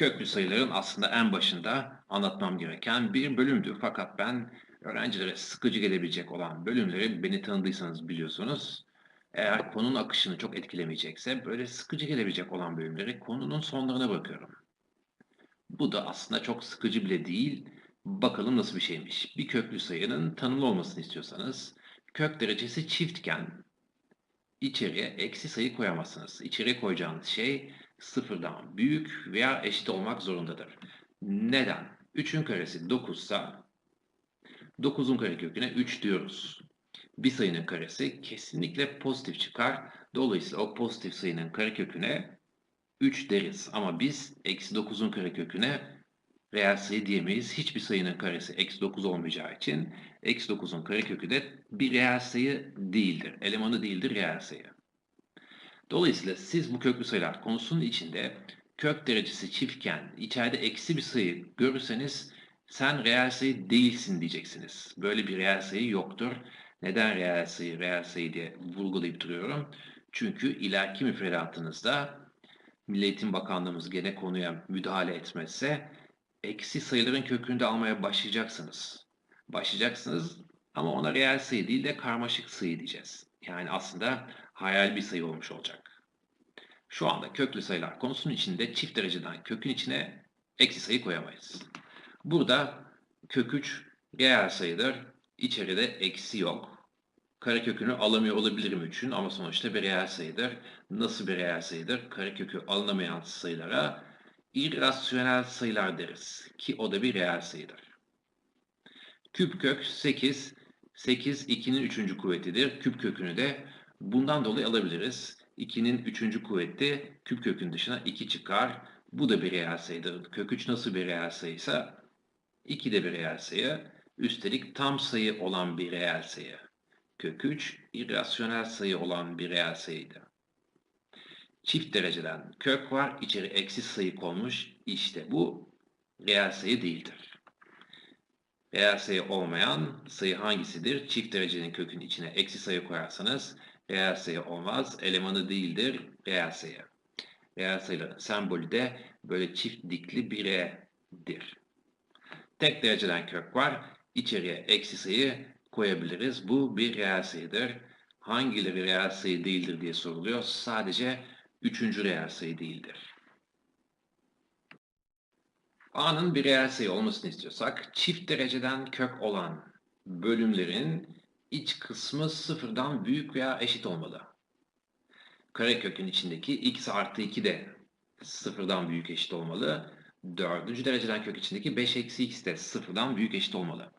köklü sayıların aslında en başında anlatmam gereken bir bölümdür. Fakat ben öğrencilere sıkıcı gelebilecek olan bölümleri beni tanıdıysanız biliyorsunuz. Eğer konunun akışını çok etkilemeyecekse böyle sıkıcı gelebilecek olan bölümleri konunun sonlarına bırakıyorum. Bu da aslında çok sıkıcı bile değil. Bakalım nasıl bir şeymiş. Bir köklü sayının tanımlı olmasını istiyorsanız kök derecesi çiftken içeriye eksi sayı koyamazsınız. İçeriye koyacağınız şey sıfırdan büyük veya eşit olmak zorundadır. Neden? 3'ün karesi 9 ise 9'un kareköküne 3 diyoruz. Bir sayının karesi kesinlikle pozitif çıkar. Dolayısıyla o pozitif sayının kareköküne 3 deriz. Ama biz eksi 9'un kareköküne reel sayı diyemeyiz. Hiçbir sayının karesi eksi 9 olmayacağı için eksi 9'un karekökü de bir reel sayı değildir. Elemanı değildir reel sayı. Dolayısıyla siz bu köklü sayılar konusunun içinde kök derecesi çiftken içeride eksi bir sayı görürseniz sen reel sayı değilsin diyeceksiniz. Böyle bir reel sayı yoktur. Neden reel sayı, reel sayı diye vurgulayıp duruyorum? Çünkü ileriki müfredatınızda Milli Eğitim Bakanlığımız gene konuya müdahale etmezse eksi sayıların kökünü de almaya başlayacaksınız. Başlayacaksınız ama ona reel sayı değil de karmaşık sayı diyeceğiz. Yani aslında hayal bir sayı olmuş olacak. Şu anda köklü sayılar konusunun içinde çift dereceden kökün içine eksi sayı koyamayız. Burada kök 3 reel sayıdır. İçeride eksi yok. Karekökünü alamıyor olabilirim 3'ün ama sonuçta bir reel sayıdır. Nasıl bir reel sayıdır? Karekökü alınamayan sayılara irrasyonel sayılar deriz. Ki o da bir reel sayıdır. Küp kök 8. 8 2'nin 3. kuvvetidir. Küp kökünü de bundan dolayı alabiliriz. 2'nin 3. kuvveti küp kökün dışına 2 çıkar. Bu da bir reel sayıdır. Kök 3 nasıl bir reel sayıysa 2 de bir reel sayı. Üstelik tam sayı olan bir reel sayı. Kök 3 irrasyonel sayı olan bir reel sayıydı. Çift dereceden kök var. içeri eksi sayı konmuş. İşte bu reel sayı değildir. Reel sayı olmayan sayı hangisidir? Çift derecenin kökün içine eksi sayı koyarsanız reel sayı olmaz. Elemanı değildir. Reel sayıların sembolü de böyle çift dikli bir R'dir. Tek dereceden kök var. İçeriye eksi sayı koyabiliriz. Bu bir reel sayıdır. Hangileri reel sayı değildir diye soruluyor. Sadece üçüncü reel sayı değildir. A'nın bir reel sayı olmasını istiyorsak çift dereceden kök olan bölümlerin iç kısmı sıfırdan büyük veya eşit olmalı. Karekökün içindeki x artı 2 de sıfırdan büyük eşit olmalı. Dördüncü dereceden kök içindeki 5 eksi x de sıfırdan büyük eşit olmalı.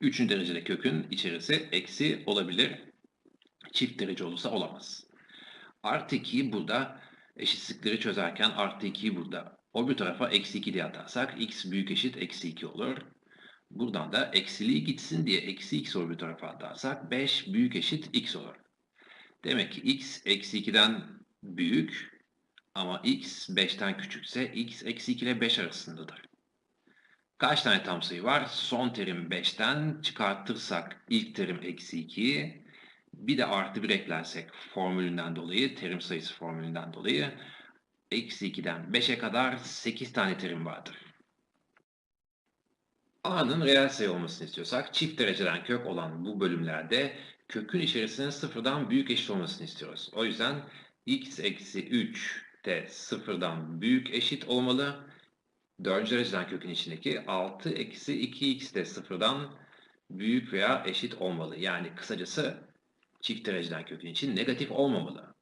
Üçüncü derecede kökün içerisi eksi olabilir. Çift derece olursa olamaz. Artı 2'yi burada eşitsizlikleri çözerken artı 2'yi burada o bir tarafa eksi 2 diye atarsak x büyük eşit eksi 2 olur. Buradan da eksiliği gitsin diye eksi x tarafa atarsak 5 büyük eşit x olur. Demek ki x eksi 2'den büyük ama x 5'ten küçükse x eksi 2 ile 5 arasındadır. Kaç tane tam sayı var? Son terim 5'ten çıkartırsak ilk terim eksi 2. Bir de artı 1 eklersek formülünden dolayı, terim sayısı formülünden dolayı eksi 2'den 5'e kadar 8 tane terim vardır. A'nın reel sayı olmasını istiyorsak çift dereceden kök olan bu bölümlerde kökün içerisinin sıfırdan büyük eşit olmasını istiyoruz. O yüzden x eksi 3 de sıfırdan büyük eşit olmalı. Dördüncü dereceden kökün içindeki 6 eksi 2x de sıfırdan büyük veya eşit olmalı. Yani kısacası çift dereceden kökün için negatif olmamalı.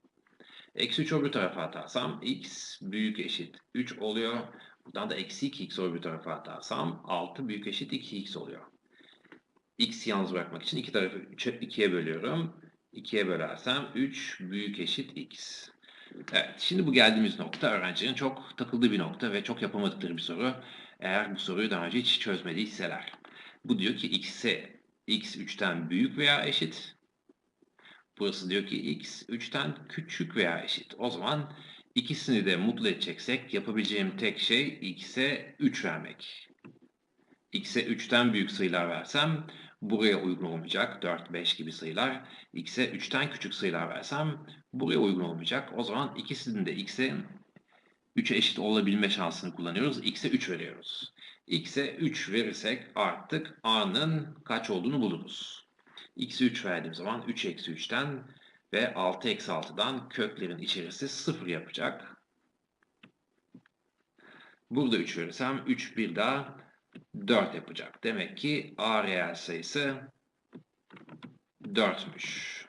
Eksi 3 öbür tarafa atarsam x büyük eşit 3 oluyor. Buradan da eksi 2x öbür tarafa atarsam 6 büyük eşit 2x oluyor. x yalnız bırakmak için iki tarafı 2'ye bölüyorum. 2'ye bölersem 3 büyük eşit x. Evet, şimdi bu geldiğimiz nokta öğrencinin çok takıldığı bir nokta ve çok yapamadıkları bir soru. Eğer bu soruyu daha önce hiç çözmediyseler. Bu diyor ki x'e x 3'ten büyük veya eşit. Burası diyor ki x 3'ten küçük veya eşit. O zaman ikisini de mutlu edeceksek yapabileceğim tek şey x'e 3 vermek. x'e 3'ten büyük sayılar versem buraya uygun olmayacak. 4, 5 gibi sayılar. x'e 3'ten küçük sayılar versem buraya uygun olmayacak. O zaman ikisini de x'e 3'e eşit olabilme şansını kullanıyoruz. X'e 3 veriyoruz. X'e 3 verirsek artık A'nın kaç olduğunu buluruz. X'e 3 verdiğim zaman 3 eksi 3'ten ve 6 eksi 6'dan köklerin içerisi 0 yapacak. Burada 3 verirsem 3 bir daha 4 yapacak. Demek ki A reel sayısı 4'müş.